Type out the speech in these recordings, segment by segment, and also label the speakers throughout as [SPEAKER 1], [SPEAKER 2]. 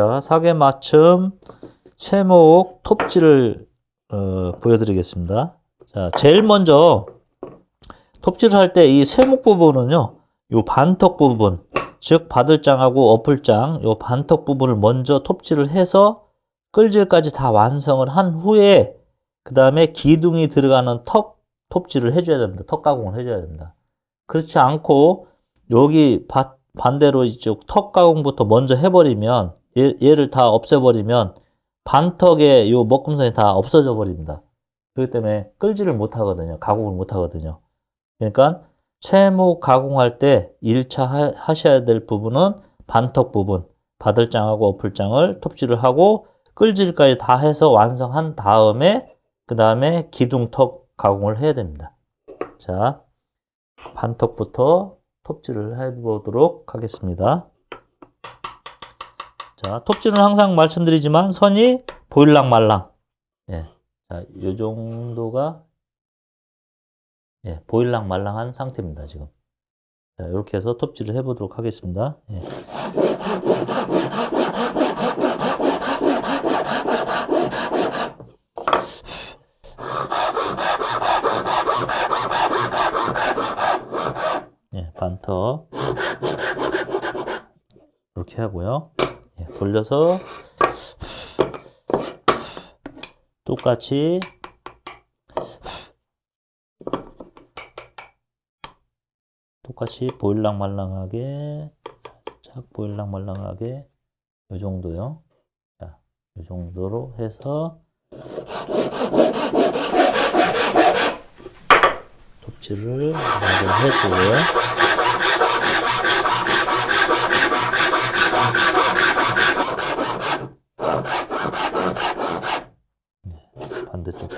[SPEAKER 1] 자, 사계 맞춤 세목 톱질을 어, 보여드리겠습니다. 자, 제일 먼저 톱질을 할 때이 세목 부분은요, 요 반턱 부분, 즉 바들장하고 어플장, 요 반턱 부분을 먼저 톱질을 해서 끌질까지 다 완성을 한 후에 그 다음에 기둥이 들어가는 턱 톱질을 해줘야 됩니다. 턱 가공을 해줘야 됩니다. 그렇지 않고 여기 바- 반대로 이쪽 턱 가공부터 먼저 해버리면 얘, 얘를 다 없애버리면 반턱의 요 먹금선이 다 없어져 버립니다. 그렇기 때문에 끌지를 못 하거든요. 가공을 못 하거든요. 그러니까 채무 가공할 때 1차 하, 하셔야 될 부분은 반턱 부분, 바들장하고 어플장을 톱질을 하고 끌질까지 다 해서 완성한 다음에 그 다음에 기둥턱 가공을 해야 됩니다. 자, 반턱부터 톱질을 해보도록 하겠습니다. 자, 톱질은 항상 말씀드리지만 선이 보일랑 말랑. 예. 자, 요 정도가 예, 보일랑 말랑한 상태입니다, 지금. 자, 이렇게 해서 톱질을 해 보도록 하겠습니다. 예. 예, 반턱. 이렇게 하고요. 예, 돌려서 똑같이 똑같이 보일랑말랑하게 살짝 보일랑말랑하게 이 정도요. 자, 이 정도로 해서 톱질을 먼저 해주고요.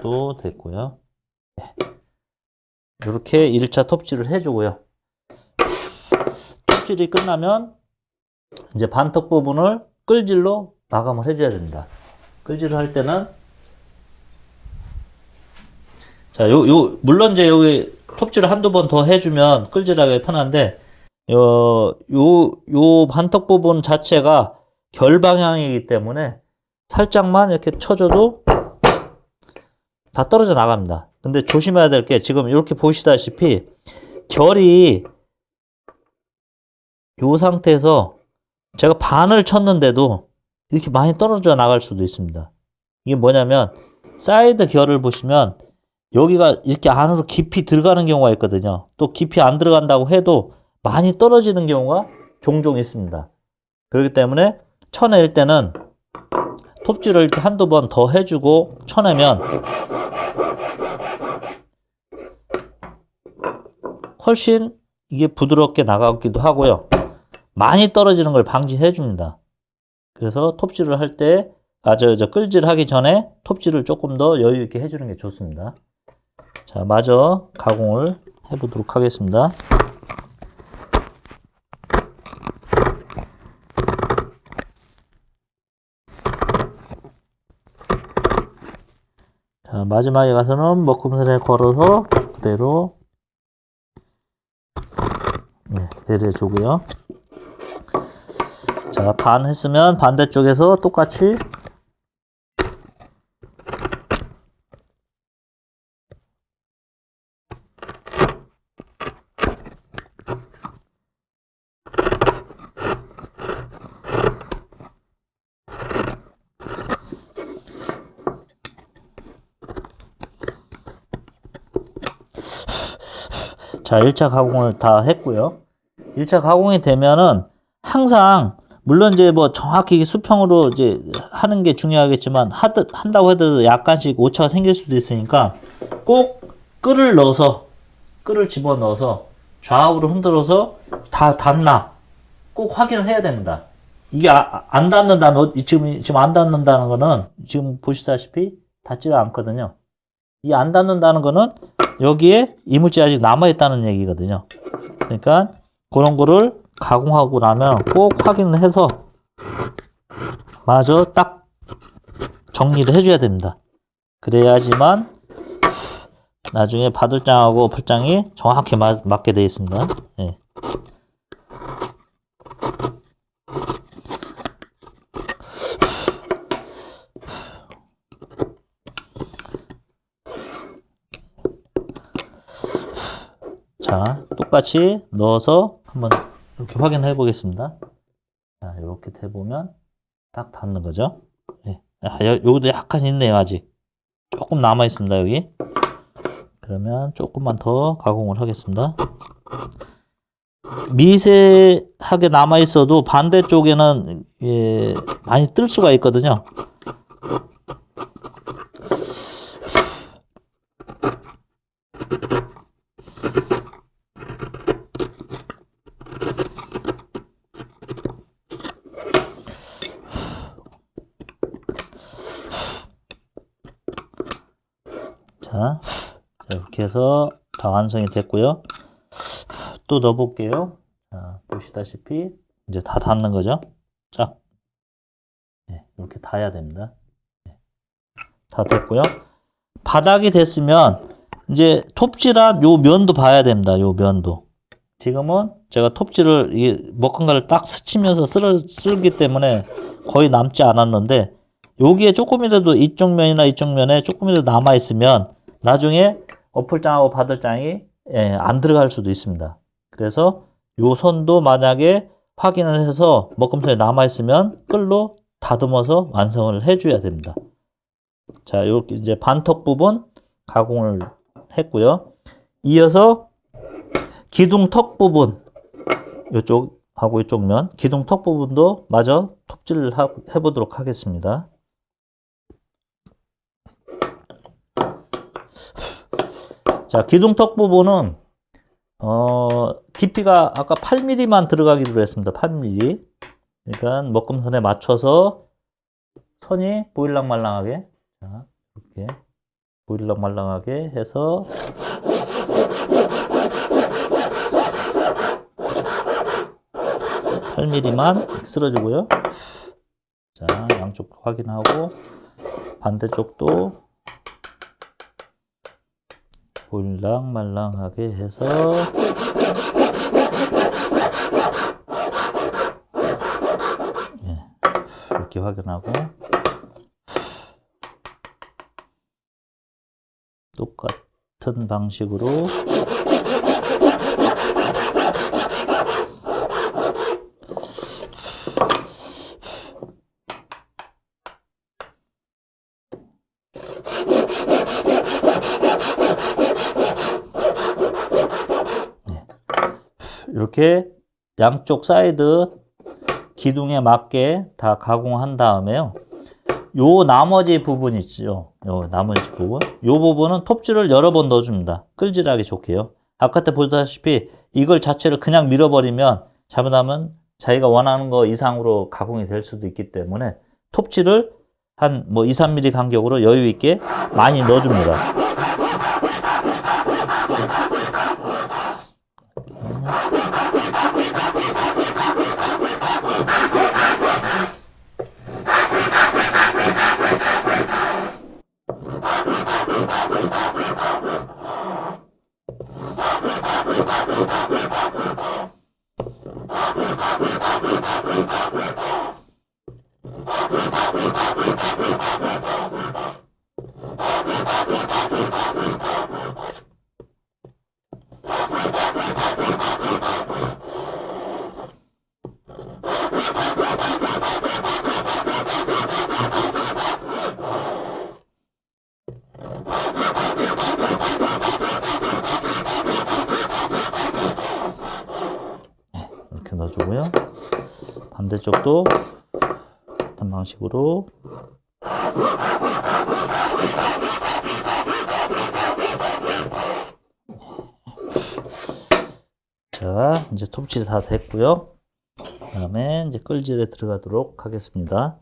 [SPEAKER 1] 반대쪽도 됐고요. 이렇게 1차 톱질을 해주고요. 톱질이 끝나면 이제 반턱 부분을 끌질로 마감을 해줘야 됩니다. 끌질을 할 때는 자, 요, 요, 물론 이제 여기 톱질을 한두 번 더 해주면 끌질하기 편한데, 요, 요, 요 반턱 부분 자체가 결방향이기 때문에 살짝만 이렇게 쳐줘도 다 떨어져 나갑니다. 근데 조심해야 될 게 지금 이렇게 보시다시피 결이 이 상태에서 제가 반을 쳤는데도 이렇게 많이 떨어져 나갈 수도 있습니다. 이게 뭐냐면 사이드 결을 보시면 여기가 이렇게 안으로 깊이 들어가는 경우가 있거든요. 또 깊이 안 들어간다고 해도 많이 떨어지는 경우가 종종 있습니다. 그렇기 때문에 쳐낼 때는 톱질을 이렇게 한두 번 더 해주고 쳐내면 훨씬 이게 부드럽게 나가기도 하고요. 많이 떨어지는 걸 방지해 줍니다. 그래서 톱질을 할 때, 아, 저, 저, 끌질 하기 전에 톱질을 조금 더 여유 있게 해주는 게 좋습니다. 자, 마저 가공을 해보도록 하겠습니다. 마지막에 가서는 먹금살에 걸어서 그대로 네, 내려주고요. 자, 반 했으면 반대쪽에서 똑같이 자, 1차 가공을 다 했고요. 1차 가공이 되면은 항상 물론 이제 뭐 정확히 수평으로 이제 하는 게 중요하겠지만 하듯 한다고 해도 약간씩 오차가 생길 수도 있으니까 꼭 끈을 넣어서 끈을 집어 넣어서 좌우로 흔들어서 다 닿나 꼭 확인을 해야 됩니다. 이게 아- 안 닿는다는 어- 지금 지금 안 닿는다는 거는 지금 보시다시피 닿지가 않거든요. 이 안 닿는다는 거는 여기에 이물질이 아직 남아있다는 얘기거든요. 그러니까 그런 거를 가공하고 나면 꼭 확인을 해서 마저 딱 정리를 해줘야 됩니다. 그래야지만 나중에 바들장하고 어플장이 정확히 맞, 맞게 되어 있습니다. 예. 자, 똑같이 넣어서 한번 이렇게 확인해 보겠습니다. 자, 이렇게 해보면 딱 닿는 거죠. 예. 아, 여, 여기도 약간 있네요, 아직. 조금 남아 있습니다, 여기. 그러면 조금만 더 가공을 하겠습니다. 미세하게 남아 있어도 반대쪽에는 예, 많이 뜰 수가 있거든요. 자, 자, 이렇게 해서 다 완성이 됐고요. 또 넣어볼게요. 자, 보시다시피 이제 다 닿는 거죠. 쫙. 네, 이렇게 닿아야 됩니다. 네, 다 됐고요. 바닥이 됐으면 이제 톱질한 요 면도 봐야 됩니다. 요 면도. 지금은 제가 톱질을 이 먹한가를 딱 스치면서 쓸어, 쓸기 때문에 거의 남지 않았는데 여기에 조금이라도 이쪽 면이나 이쪽 면에 조금이라도 남아 있으면 나중에 어플장하고 바들장이 예, 안 들어갈 수도 있습니다. 그래서 요 선도 만약에 확인을 해서 먹금선에 남아 있으면 끌로 다듬어서 완성을 해줘야 됩니다. 자, 이렇게 이제 반턱 부분 가공을 했고요. 이어서 기둥 턱 부분 이쪽하고 이쪽 면 기둥 턱 부분도 마저 톱질을 하- 해보도록 하겠습니다. 자, 기둥턱 부분은 어, 깊이가 아까 8mm만 들어가기로 했습니다. 8mm. 그러니까 먹금선에 맞춰서 선이 보일랑말랑하게 자, 이렇게 보일랑말랑하게 해서 (8 m m 만 쓸어주고요 자 양쪽 확인하고 반대쪽도 볼랑말랑하게 해서 예, 이렇게 확인하고 똑같은 방식으로 이렇게 양쪽 사이드 기둥에 맞게 다 가공한 다음에요. 요 나머지 부분 있죠. 요 나머지 부분. 요 부분은 톱질을 여러 번 넣어줍니다. 끌질하기 좋게요. 아까 때 보다시피 이걸 자체를 그냥 밀어버리면 잘못하면 자기가 원하는 거 이상으로 가공이 될 수도 있기 때문에 톱질을 한 뭐 2, 3mm 간격으로 여유 있게 많이 넣어줍니다. We're 반대쪽도 같은 방식으로 자, 이제 톱질이 다 됐고요. 그 다음에 이제 끌질에 들어가도록 하겠습니다.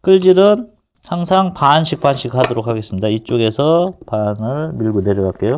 [SPEAKER 1] 끌질은 항상 반씩 반씩 하도록 하겠습니다. 이쪽에서 반을 밀고 내려갈게요.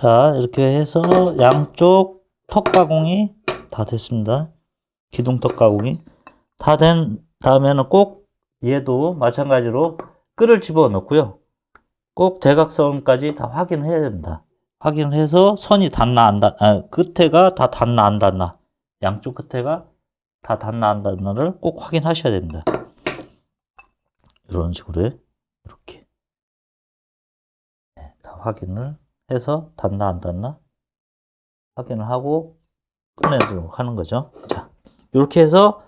[SPEAKER 1] 자, 이렇게 해서 양쪽 턱 가공이 다 됐습니다. 기둥턱 가공이 다 된 다음에는 꼭 얘도 마찬가지로 끈을 집어 넣고요. 꼭 대각선까지 다 확인해야 됩니다. 확인을 해서 선이 닿나 안 닿, 아, 끝에가 다 닿나 안 닿나. 양쪽 끝에가 다 닿나 안 닿나를 꼭 확인하셔야 됩니다. 이런 식으로 이렇게 네, 다 확인을 해서 닿나 안 닿나 확인을 하고 끝내도록 하는 거죠. 자, 이렇게 해서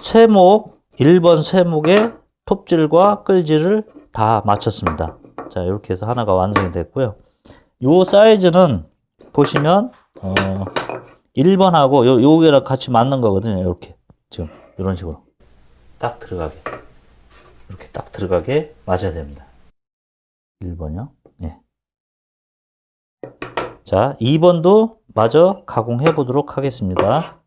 [SPEAKER 1] 쇠목 1번 쇠목의 톱질과 끌질을 다 마쳤습니다. 자, 이렇게 해서 하나가 완성이 됐고요. 요 사이즈는 보시면 어 1번하고 요 요게랑 같이 맞는 거거든요. 이렇게 지금 이런 식으로 딱 들어가게 이렇게 딱 들어가게 맞아야 됩니다. 1번이요. 자, 2번도 마저 가공해 보도록 하겠습니다.